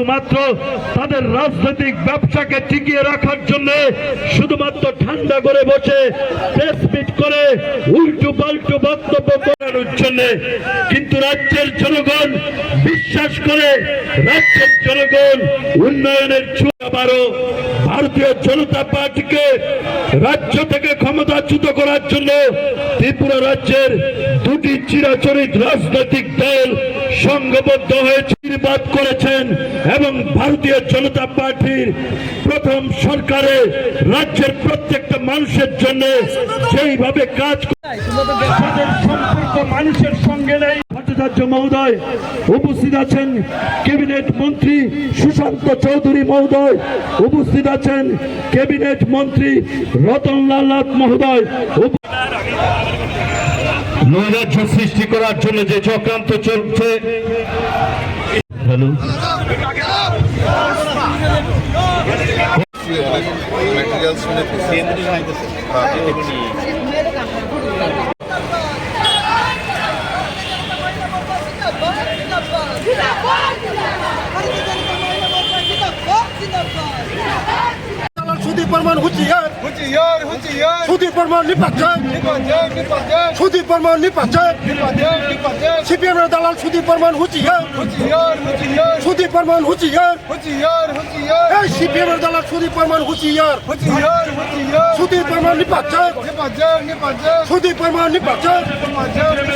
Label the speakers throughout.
Speaker 1: শুধুমাত্র তাদের রাজনৈতিক ব্যবসাকে টিকিয়ে রাখার জন্য শুধুমাত্র ঠান্ডা করে বসে প্রেসমিট করে উল্টো পাল্টো বক্তব্য করানোর জন্য কিন্তু রাজ্যের জনগণ বিশ্বাস করে রাজ্যের জনগণ উন্নয়নের ছোঁয়া বারো ভারতীয় জনতা পার্টিকে রাজ্য থেকে ক্ষমতাচ্যুত করার জন্য ত্রিপুরা রাজ্যের দুটি চিরাচরিত রাজনৈতিক দল সংঘবদ্ধ হয়ে নির্বাদ করেছেন এবং ভারতীয় জনতা পার্টির প্রথম সরকারে রাজ্যের প্রত্যেকটা মানুষের জন্য সেইভাবে কাজ সম্পর্ক মানুষের সঙ্গে নেই। সুশান্ত চৌধুরী মহোদয় মন্ত্রী রতনলাল নাথ মহোদয়। নৈরাজ্য সৃষ্টি করার জন্য যে চক্রান্ত চলছে হ্যালো।
Speaker 2: ম্যাটেরিয়াল শুনে
Speaker 3: বর্মন হুঁচিয়ার
Speaker 2: হুঁচিয়ার হুঁচিয়ার
Speaker 3: সুদীপ বর্মন
Speaker 2: নিপাজে নিপাজে
Speaker 3: সুদীপ বর্মন দালাল সুদীপ বর্মন হুঁচিয়ার
Speaker 2: হুঁচিয়ার হুঁচিয়ার
Speaker 3: সুদীপ বর্মন হুঁচিয়ার
Speaker 2: হুঁচিয়ার হুঁচিয়ার
Speaker 3: এই সিপিএমের দালাল সুদীপ বর্মন হুঁচিয়ার
Speaker 2: হুঁচিয়ার হুঁচিয়ার
Speaker 3: সুদীপ বর্মন নিপাচ্ছে
Speaker 2: নিপাজে নিপাজে
Speaker 3: সুদীপ বর্মন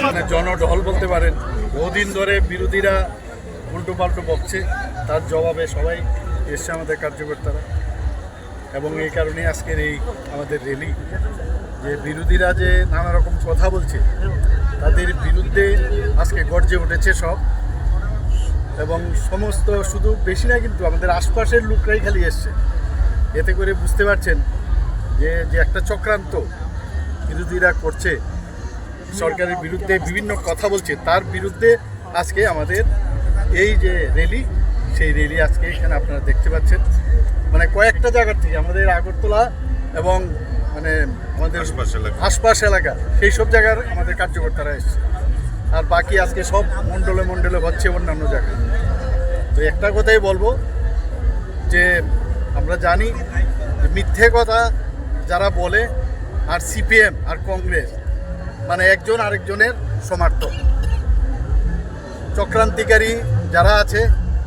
Speaker 4: মানে জনঢল বলতে পারেন। বহুদিন ধরে বিরোধীরা উল্টো পাল্টো বকছে। তার জবাবে সবাই এসছে আমাদের কার্যকর্তারা। এবং এই কারণে আজকের এই আমাদের র্যালি যে বিরোধীরা যে নানা রকম কথা বলছে, তাদের বিরুদ্ধে আজকে গর্জে উঠেছে সব। এবং সমস্ত শুধু বেশি না কিন্তু আমাদের আশপাশের লোকরাই খালি এসছে। এতে করে বুঝতে পারছেন যে যে একটা চক্রান্ত বিরোধীরা করছে, সরকারের বিরুদ্ধে বিভিন্ন কথা বলছে, তার বিরুদ্ধে আজকে আমাদের এই যে র্যালি সেই র্যালি আজকে এখানে আপনারা দেখতে পাচ্ছেন। মানে কয়েকটা জায়গার থেকে আমাদের আগরতলা এবং মানে আমাদের আশপাশ এলাকা। সেই সব জায়গার আমাদের কার্যকর্তারা এসছে। আর বাকি আজকে সব মণ্ডলে মণ্ডলে হচ্ছে অন্যান্য জায়গায়। তো একটা কথাই বলব যে আমরা জানি মিথ্যে কথা যারা বলে আর সিপিএম আর কংগ্রেস মানে একজন আরেকজনের সমর্থক। চক্রান্তিকারী যারা আছে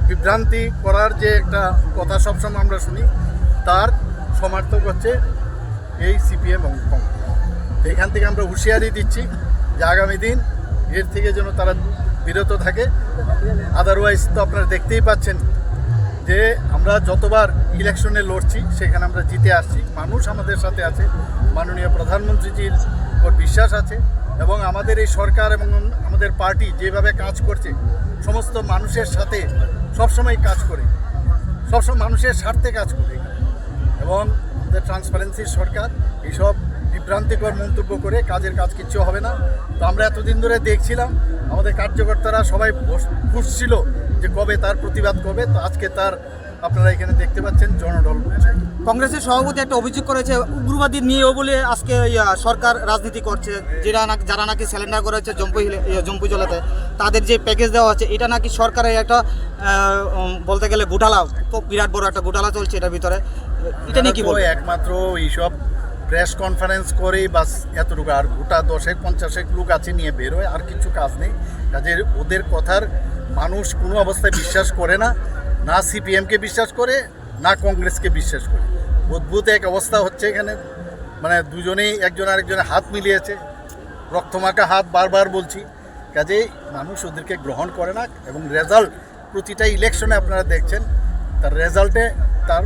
Speaker 4: বিভ্রান্তি করার যে একটা কথা সবসময় আমরা শুনি, তার সমার্থক হচ্ছে এই সিপিএম এবং কংগ্রেস। এখান থেকে আমরা হুঁশিয়ারি দিচ্ছি যে আগামী দিন এর থেকে যেন তারা বিরত থাকে। আদারওয়াইজ তো আপনারা দেখতেই পাচ্ছেন যে আমরা যতবার ইলেকশনে লড়ছি, সেখানে আমরা জিতে আসছি। মানুষ আমাদের সাথে আছে, মাননীয় প্রধানমন্ত্রীজির উপর বিশ্বাস আছে এবং আমাদের এই সরকার এবং আমাদের পার্টি যেভাবে কাজ করছে সমস্ত মানুষের সাথে সবসময় কাজ করে। সবসময় মানুষের স্বার্থে কাজ করে এবং আমাদের ট্রান্সপারেন্সির সরকার এইসব বিভ্রান্তিকর মন্তব্য করে কাজের কাজ কিচ্ছু হবে না। তো আমরা এতদিন ধরে দেখছিলাম, আমাদের কার্যকর্তারা সবাই খুঁজছিল যে কবে তার প্রতিবাদ করবে। তো আজকে তার আপনারা এখানে দেখতে পাচ্ছেন জনঢল করছে
Speaker 5: কংগ্রেসের সভাপতি একটা অভিযোগ করেছে উগ্রবাদী নিয়েও বলে আজকে সরকার রাজনীতি করছে যারা নাকি যারা নাকি সিলিন্ডার করেছে জম্পু জম্পু জলাতে তাদের যে প্যাকেজ দেওয়া হচ্ছে এটা নাকি সরকারের একটা বলতে গেলে ঘোটালা বিরাট বড় একটা ঘোটালা চলছে এটার ভিতরে। এটা নিয়ে কি বলব?
Speaker 4: একমাত্র এইসব প্রেস কনফারেন্স করেই বাস এতটুকু আর গোটা দশেক পঞ্চাশেক লোক আছে নিয়ে বেরোয় আর কিছু কাজ নেই। কাজের ওদের কথার মানুষ কোনো অবস্থায় বিশ্বাস করে না। না সিপিএমকে বিশ্বাস করে, না কংগ্রেসকে বিশ্বাস করে। অদ্ভুত এক অবস্থা হচ্ছে এখানে। মানে দুজনেই একজন আরেকজনের হাত মিলিয়েছে। রক্তমাখা হাত বারবার বলছি। কাজেই মানুষ ওদেরকে গ্রহণ করে না এবং রেজাল্ট প্রতিটা ইলেকশনে আপনারা দেখছেন, তার রেজাল্টে তার